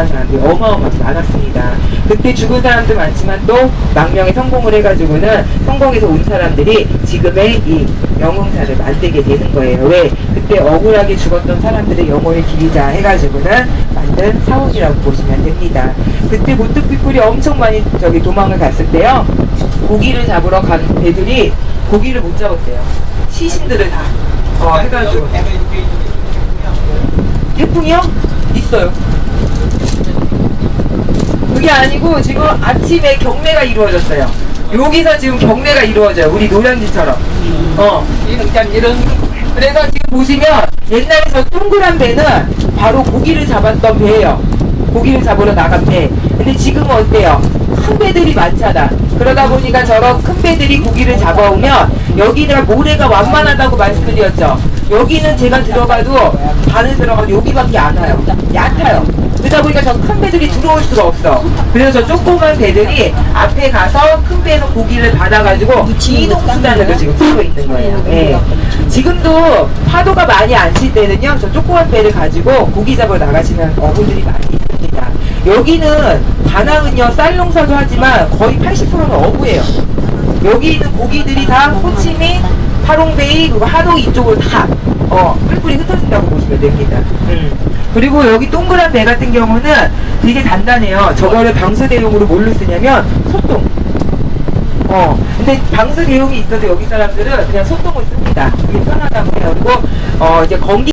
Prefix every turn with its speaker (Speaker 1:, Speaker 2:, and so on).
Speaker 1: 고생한 사람들이 어마어마하게 많았습니다. 그때 죽은 사람도 많지만 또 망명에 성공을 해가지고는 성공해서 온 사람들이 지금의 이 영웅사를 만들게 되는 거예요. 왜? 그때 억울하게 죽었던 사람들의 영혼을 기리자 해가지고는 만든 사원이라고 보시면 됩니다. 그때 보트피플이 엄청 많이 저기 도망을 갔을 때요. 고기를 잡으러 간 배들이 고기를 못 잡았대요. 시신들을 다 어, 해가지고 태풍이요? 있어요. 그게 아니고 지금 아침에 경매가 이루어졌어요. 여기서 지금 경매가 이루어져요. 우리 노량진처럼. 어. 그러니까 이런. 그래서 지금 보시면 옛날에 저 동그란 배는 바로 고기를 잡았던 배예요. 고기를 잡으러 나간 배. 근데 지금은 어때요? 큰 배들이 많잖아. 그러다 보니까 저런 큰 배들이 고기를 잡아오면 여기가 모래가 완만하다고 말씀드렸죠. 여기는 제가 들어가도 반을 들어가도 여기밖에 안 와요. 얕아요. 그러다 보니까 저 큰 배들이 들어올 수가 없어. 그래서 저 조그만 배들이 앞에 가서 큰 배에서 고기를 받아가지고 이동 수단으로 지금 쓰고 있는 거예요. 예. 지금도 파도가 많이 안 칠 때는요, 저 조그만 배를 가지고 고기 잡으러 나가시는 어부들이 많이 있습니다. 여기는 다낭은요, 쌀 농사도 하지만 거의 80%는 어부예요. 여기 있는 고기들이 다 호치민, 하롱베이, 그리고 하동 이쪽으로 다, 어, 뿔뿔이 흩어진다고 보시면 됩니다. 음. 그리고 여기 동그란 배 같은 경우는 되게 단단해요. 저거를 방수 대용으로 뭘로 쓰냐면, 소똥. 어, 근데 방수 대용이 있어도 여기 사람들은 그냥 소똥을 씁니다. 그게 편하다고 해요. 그리고, 어, 이제 건기